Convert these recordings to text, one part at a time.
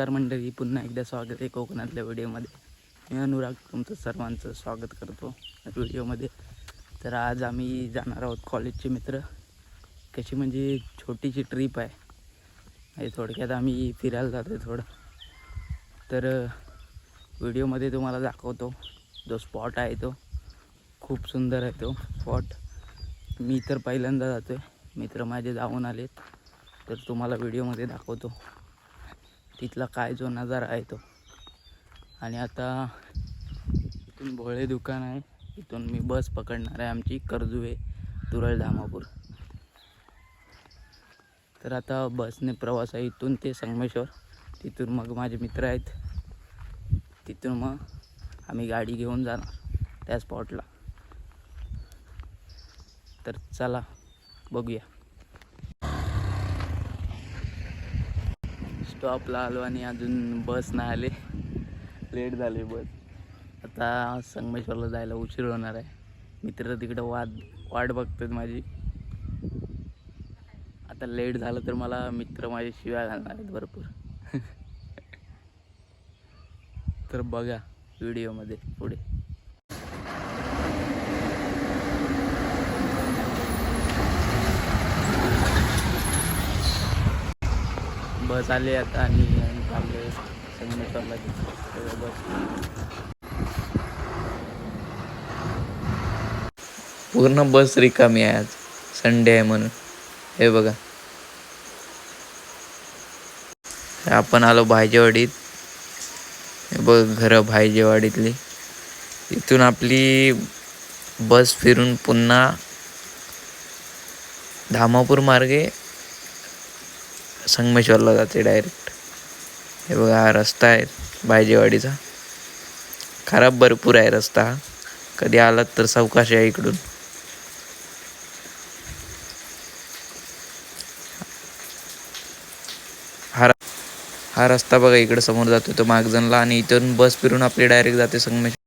नमस्कार मंडळी पुन्हा एकदा स्वागत आहे कोकणातल्या व्हिडिओमध्ये. मी अनुराग तुमचं सर्वांचं स्वागत करतो व्हिडिओमध्ये. तर आज आम्ही जाणार आहोत कॉलेजचे मित्र. कशी म्हणजे छोटीशी ट्रीप आहे. आणि थोडक्यात आम्ही फिरायला जातो आहे थोडं. तर व्हिडिओमध्ये तुम्हाला दाखवतो जो स्पॉट आहे तो. खूप सुंदर आहे तो स्पॉट मी तर पहिल्यांदा जातो आहे मित्र माझे जाऊन आलेत. तर तुम्हाला व्हिडिओमध्ये दाखवतो. तिथला काय जो नजारा आहे तो. आणि आता इथून भोळे दुकान आहे. इथून मी बस पकडणार आहे आमची कर्जुवे तुरळ धामापूर तर आता बसने प्रवास आहे इथून ते संगमेश्वर. तिथून मग माझे मित्र आहेत. तिथून मग आम्ही गाडी घेऊन जाणार त्या स्पॉटला तर चला बघूया. स्टॉपला आलो आणि अजून बस नाही आले. लेट झाले बस. आता संगमेश्वरला जायला उशीर होणार आहे. मित्र तिकडं वाद वाट बघतात माझी. आता लेट झालं तर मला मित्र माझे शिव्या घालणार आहेत भरपूर. तर बघा व्हिडिओमध्ये पुढे. चालले आता आणि आम्ही थांबले संगमेश्वरला बस. पूर्ण बस रिकामी आहे आज. संडे आहे म्हणून. हे बघा. आपण आलो भायजेवाडीत. हे बघ घरं भायजेवाडीतली. इथून आपली बस फिरून पुन्हा धामापूर मार्गे संगमेश्वरला जाते डायरेक्ट हे बघा हा रस्ता आहे भायजेवाडीचा खराब भरपूर आहे रस्ता. हा कधी आलात तर सावकाश आहे इकडून. हा हा रस्ता बघा इकडे समोर जातो तो मागजनला आणि इथून बस फिरून आपली डायरेक्ट जाते संगमेश्वर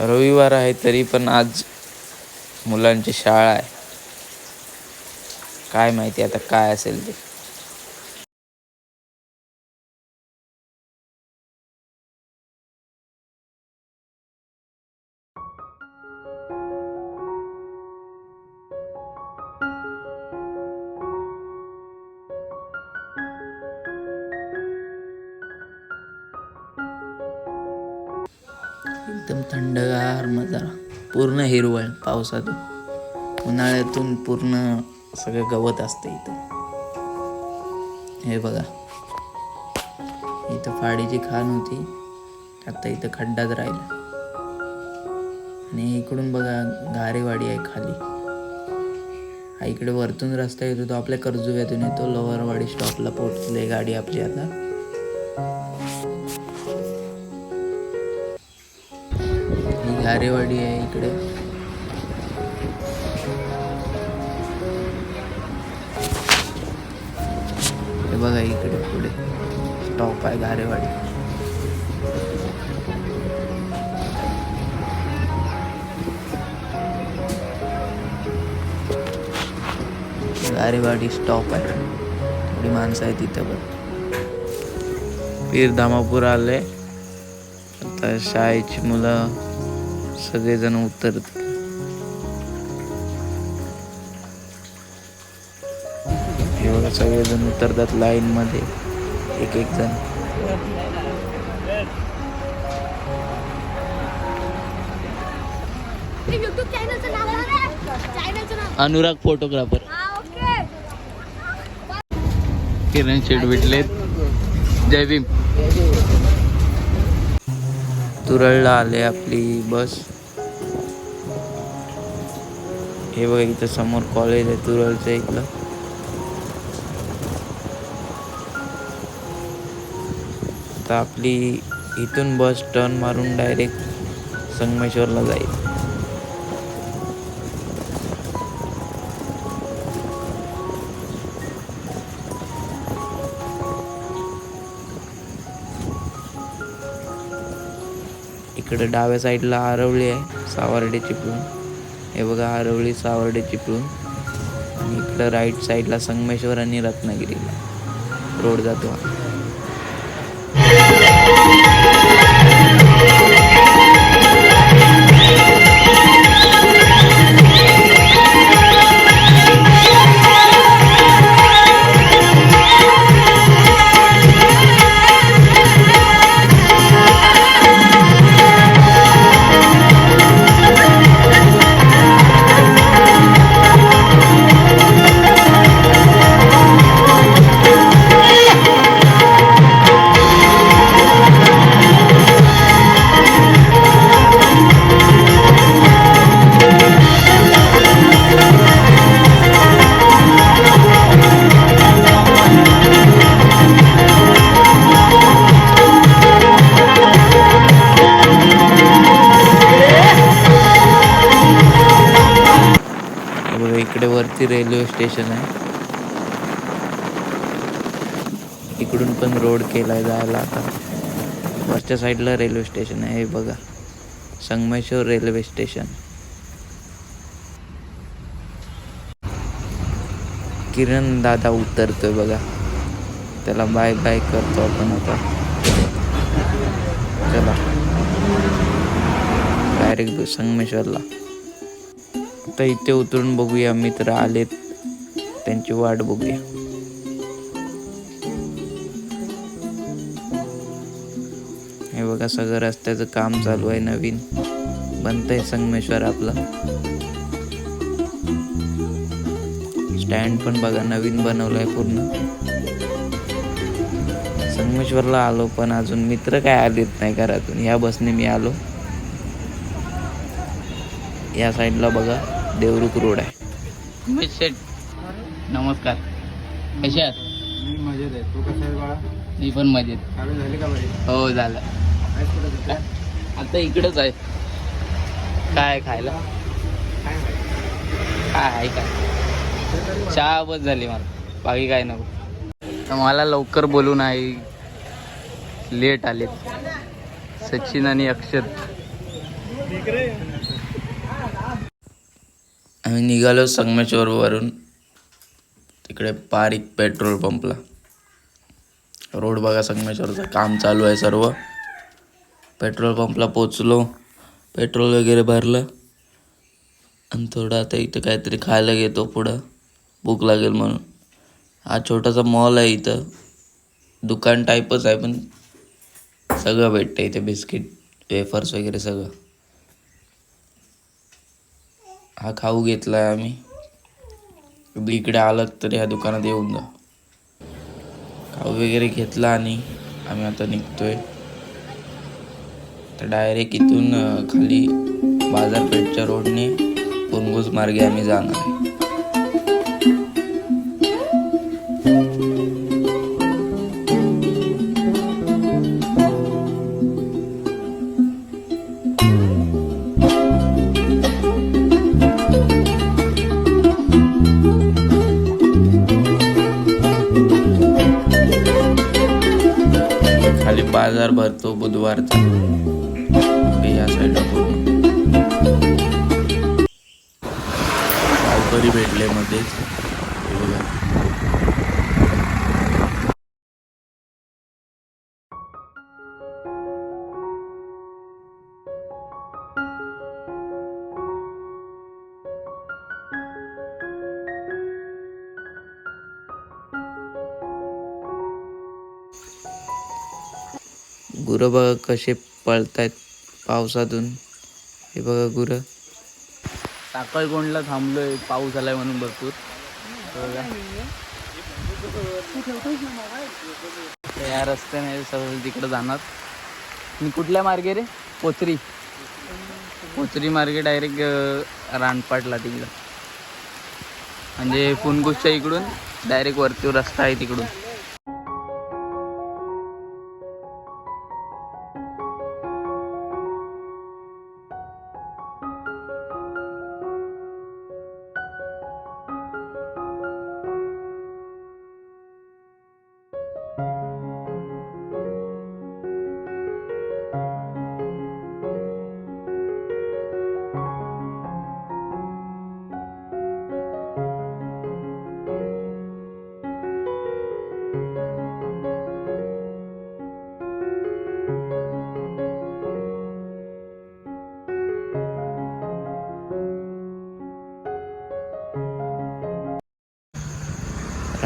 रविवार आहे तरी पण आज मुलांची शाळा आहे. काय माहिती आता काय असेल ते. एकदम थंडगार मजा. पूर्ण हिरवळ पावसातून उन्हाळ्यातून पूर्ण सगळं गवत असतं इथं. हे बघा. इथं फाडीची खाण होती. आता इथं खड्डाच राहिला. आणि इकडून बघा घारेवाडी आहे खाली. हा इकडे वरतून रस्ता येतो तो आपल्या कर्जुव्यातून येतो. लोअरवाडी स्टॉपला पोहोचले गाडी आपली आता. ही गारेवाडी आहे इकडे. हे बघा इकडे पुढे. स्टॉप आहे गारेवाडी गारेवाडी स्टॉप आहे. थोडी माणसं आहेत तिथं पण. पीर धामापूर आले. आता शाळेची मुलं सगळेजण उतरत हे बघा सगळेजण उतरतात लाईन मध्ये. एक एक जण. अनुराग फोटोग्राफर किरण शेट भेटलेत. जय भीम. तुरळला आले आपली बस. हे बघा इथं समोर कॉलेज आहे तुरळचं इथलं. तर आपली इथून बस टर्न मारून डायरेक्ट संगमेश्वरला जाईल. इकडे डाव्या साईडला आरवली आहे सावर्डे चिपळूण. हे बघा हरवळी सावर्डे चिपळूण. आणि इकडं राईट साईडला संगमेश्वर आणि रत्नागिरीला. रोड जातो स्टेशन आहे. इकडून पण रोड केलाय जायला आता. वरच्या साईडला रेल्वे स्टेशन आहे हे बघा. संगमेश्वर रेल्वे स्टेशन किरण दादा उतरतोय बघा. त्याला बाय बाय करतो आपण आता. चला. डायरेक्ट संगमेश्वरला. आता इथे उतरून बघूया मित्र आलेत. त्यांची वाट बघूया. हे बघा सगळं रस्त्याचं काम चालू आहे नवीन. बनतंय संगमेश्वर आपलं. स्टँड पण बघा नवीन बनवलंय पूर्ण. संगमेश्वरला आलो पण अजून मित्र काय आलेत नाही घरातून. या बसने मी आलो. या साईडला बघा देवरुख रोड आहे. नमस्कार. कसे आहात? मी मजेत आहे. तू कसा आहे बाळा? मी पण मजेत. झाली का बरी हो झालं. कुठं? आता इकडंच आहे. काय खायला? काय माहिती काय आहे काय? चहा बस झाली मला. बाकी काय नको. तर मला लवकर बोलून आहे लेट आलेत. सचिन आणि अक्षर. आम्ही निघालो संगमेश्वरवरून. इकडे पारिक पेट्रोल पंपला. रोड बघा संगमेश्वरचं काम चालू आहे सर्व. पेट्रोल पंपला पोचलो पेट्रोल वगैरे भरलं. आणि थोडं आता इथं काहीतरी खायला घेतो पुढं. भूक लागेल म्हणून. हा छोटासा मॉल आहे इथं. दुकान टाईपच आहे पण सगळं भेटतं इथे बिस्किट वेफर्स वगैरे सगळं. हा खाऊ घेतला आहे आम्ही. इकडे आलात तर ह्या दुकानात येऊन जा. खाऊ वगैरे घेतला आणि आम्ही आता निघतोय. तर डायरेक्ट इथून खाली बाजारपेठच्या रोडने पोनगोज मार्गे आम्ही जाणार आहे. बाजार भरतो बुधवारचा या साईडला पूर्ण गावकरी भेटले मध्येच गुरं बघा कसे पळतायत पावसातून. हे बघा गुरं. साखळकोंडला थांबलोय पाऊस आलाय म्हणून भरपूर. या बघा. तर या रस्त्याने सरळ तिकडे जाणार. मी कुठल्या मार्गे रे? पोचरी पोचरी मार्गे डायरेक्ट रानपाटला तिकडं. म्हणजे फुनगुसच्या इकडून डायरेक्ट वरती रस्ता आहे तिकडून.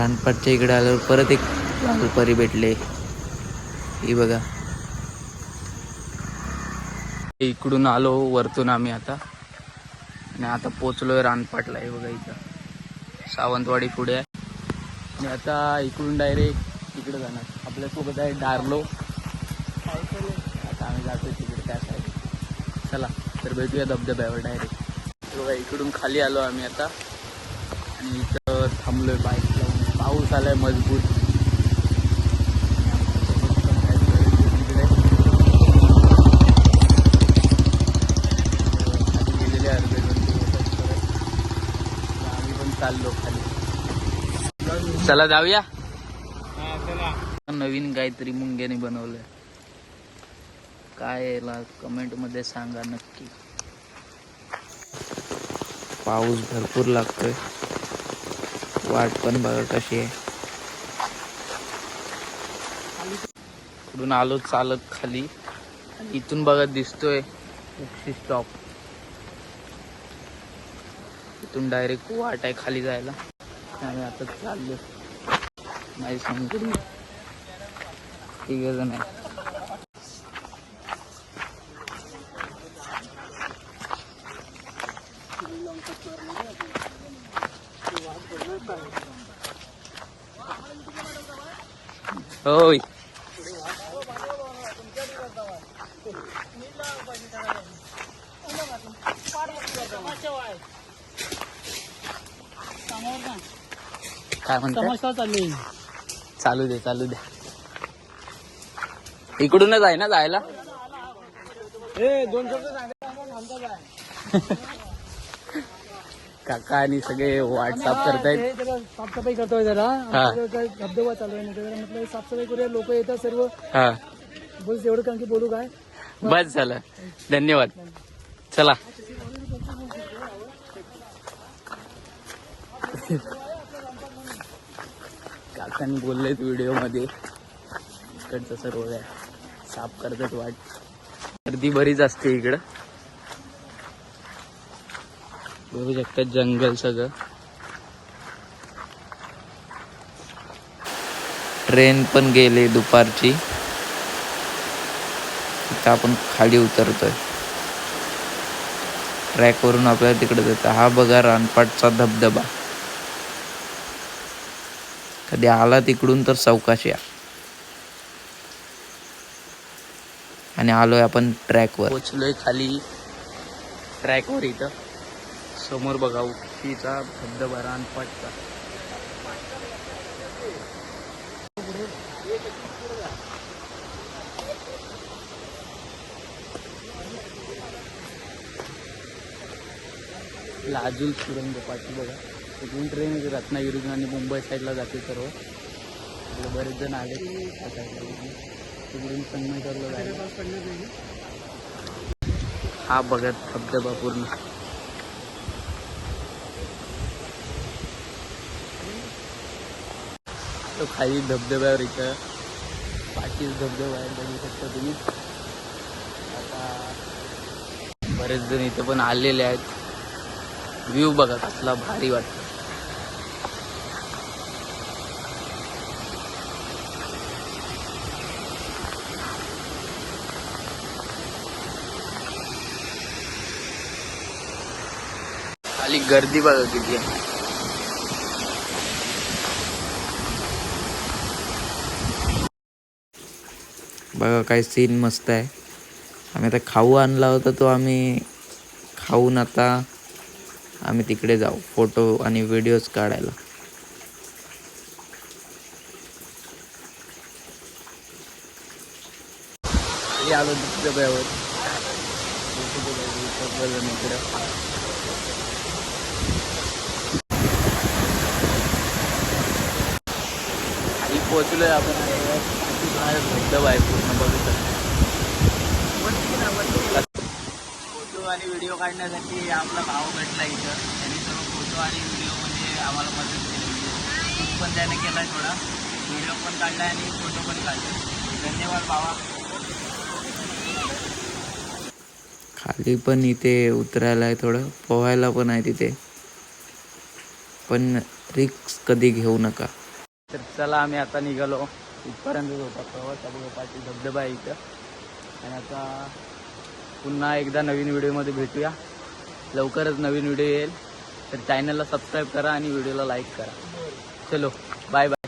रानपाटच्या इकडे आल्यावर परत एक लालपरी भेटले. ही बघा. इकडून आलो वरतून आम्ही आता. आणि आता पोचलोय रानपाटला हे बघा इथं. सावंतवाडी पुढे आहे. आणि आता इकडून डायरेक्ट तिकडे जाणार. आपल्यासोबत आहे डार्लो. आता आम्ही जातो तिकडे त्या साईड चला तर भेटूया धबधब्यावर डायरेक्ट बघा इकडून खाली आलो आम्ही आता. आणि इथं थांबलोय बाईक पाऊस आलाय मजबूत. गेलेले अर्धे आम्ही पण चाललो खाली चला जाऊया. नवीन काहीतरी मुंग्याने बनवलंय. काय याला कमेंटमध्ये सांगा नक्की. पाऊस भरपूर लागतोय. वाट पण बघा कशी आहे. इकडून आलो चालत खाली. आणि इथून बघा दिसतोय उक्षी स्टॉप इथून डायरेक्ट वाट आहे खाली जायला. आम्ही आता चाललो नाही समजून ठीक आहे होय. काय म्हणता? चालू दे चालू दे. इकडूनच आहे ना जायला? काका आणि सगळे वाट साफ करतायत. साफसफाई करतोय जरा. हा. धबधबा चालू आहे ना जरा म्हटलं साफसफाई करूया लोक येतात सर्व. हा. बोल एवढं कारण की बोलू काय. बस झालं. धन्यवाद. चला. काकांनी बोललेत व्हिडिओमध्ये इकडचं सर्व काय साफ करतात वाट. गर्दी बरीच असते इकडं. बघू शकतात जंगल सगळं. ट्रेन पण गेली दुपारची. इथं आपण खाली उतरतोय. ट्रॅकवरून आपल्याला तिकडे जातं हा बघा रानपाटचा धबधबा. कधी आला तिकडून तर चौकाशी या. आणि आलोय आपण ट्रॅकवर पोचलोय खाली. ट्रॅकवर इथं. समोर बघा उठीचा धबधबा रानपाटचा. लाजूल सुरंग पाटी बघा. तिथून ट्रेन रत्नागिरी रत्नागिरीतून आणि मुंबई साईडला जाते सर्व. बरेच जण आले. तिकडून संगमेश्वरला जायला. हा बघत धबधबा पूर्ण. तो खाली धबधब्यावर इथं. पाठीच धबधबा आहे बघू शकता तुम्ही. आता बरेच जण इथं पण आलेले आहेत. व्ह्यू बघा कसला भारी वाटतो. खाली गर्दी बघा किती आहे. बघा काय सीन मस्त आहे. आम्ही आता खाऊ आणला होता तो आम्ही खाऊन आता आम्ही तिकडे जाऊ फोटो आणि व्हिडिओज काढायला. खाली आलो धबधबा आहे पूर्ण बघू शकतो फोटो आणि व्हिडिओ काढण्यासाठी आपला भाव भेटला इथं. त्यांनी सर्व फोटो आणि व्हिडिओमध्ये आम्हाला मदत केली. शूट पण त्याने केला थोडा. व्हिडिओ पण काढला आणि फोटो पण काढले. धन्यवाद भावा. खाली पण इथे उतरायला आहे थोडं. पोहायला पण आहे तिथे. पण रिक्स कधी घेऊ नका. तर चला आम्ही आता निघालो. इथपर्यंतच होता प्रवास बघा पाठी धबधबा आहे इथं. आणि आता पुन्हा एकदा नवीन व्हिडिओमध्ये भेटूया. लवकरच नवीन व्हिडिओ येईल. तर चॅनलला सबस्क्राईब करा आणि व्हिडिओला लाईक करा. चलो बाय बाय